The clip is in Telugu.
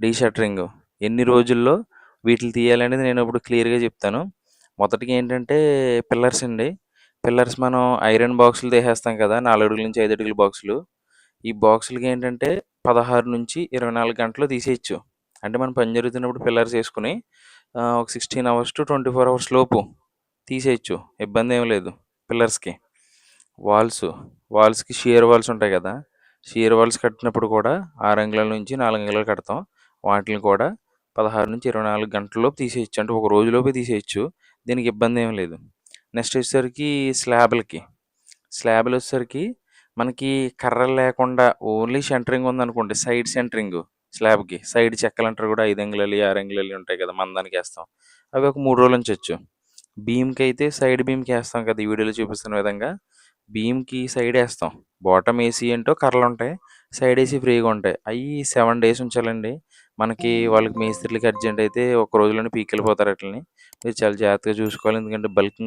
డీషట్రింగ్ ఎన్ని రోజుల్లో వీటిని తీయాలనేది నేను ఇప్పుడు క్లియర్‌గా చెప్తాను. మొదటిగా ఏంటంటే పిల్లర్స్ అండి. పిల్లర్స్ మనం ఐరన్ బాక్సులు తీసేస్తాం కదా! 4 అడుగుల నుంచి 5 అడుగుల బాక్సులు. ఈ బాక్సులకి ఏంటంటే 16-24 గంటల్లో తీసేయొచ్చు. అంటే మన పని జరుగుతున్నప్పుడు పిల్లర్స్ ఏసుకొని ఆహ్, ఒక 16 అవర్స్ టు 24 అవర్స్ లోపు తీసేయొచ్చు. ఏం లేదు పిల్లర్స్‌కి. వాల్స్, వాల్స్‌కి షియర్ వాల్స్ ఉంటాయి కదా! షియర్ వాల్స్ కట్టినప్పుడు కూడా 6 అంగుళాల నుంచి 4 అంగుళాలు కడతాం. వాటిని కూడా 16-24 గంటల్లోపు తీసేయొచ్చు. అంటే ఒక రోజులోపే తీసేయచ్చు దీనికి ఇబ్బంది ఏం లేదు. నెక్స్ట్ వచ్చేసరికి స్లాబ్లకి స్లాబ్లు వచ్చేసరికి మనకి కర్రలు లేకుండా ఓన్లీ సెంటరింగ్ ఉందనుకోండి సైడ్ సెంటరింగ్ స్లాబ్‌కి. సైడ్ చెక్కలు అంటారు కూడా 5 అంగుళాలు, 6 అంగుళాలు ఉంటాయి కదా! మందానికి వేస్తాం అవి ఒక మూడు రోజుల నుంచి వచ్చు భీమ్కి అయితే సైడ్ బీమ్‌కేస్తాం కదా! ఈ వీడియోలో చూపిస్తున్న విధంగా బీమ్‌కి సైడ్ వేస్తాం బాటమ్ ఏసీ ఏంటో కర్రలు ఉంటాయి సైడ్ ఏసీ ఫ్రీగా ఉంటాయి. అయి 7 డేస్ ఉంచాలండి. మనకి వాళ్ళకి మేస్త్రీలకి అర్జెంట్ అయితే ఒక రోజులోనే పీక్కెళ్ళిపోతారు ఆటిలిని. మీరు చాలా జాగ్రత్తగా చూసుకోవాలి. ఎందుకంటే బల్క్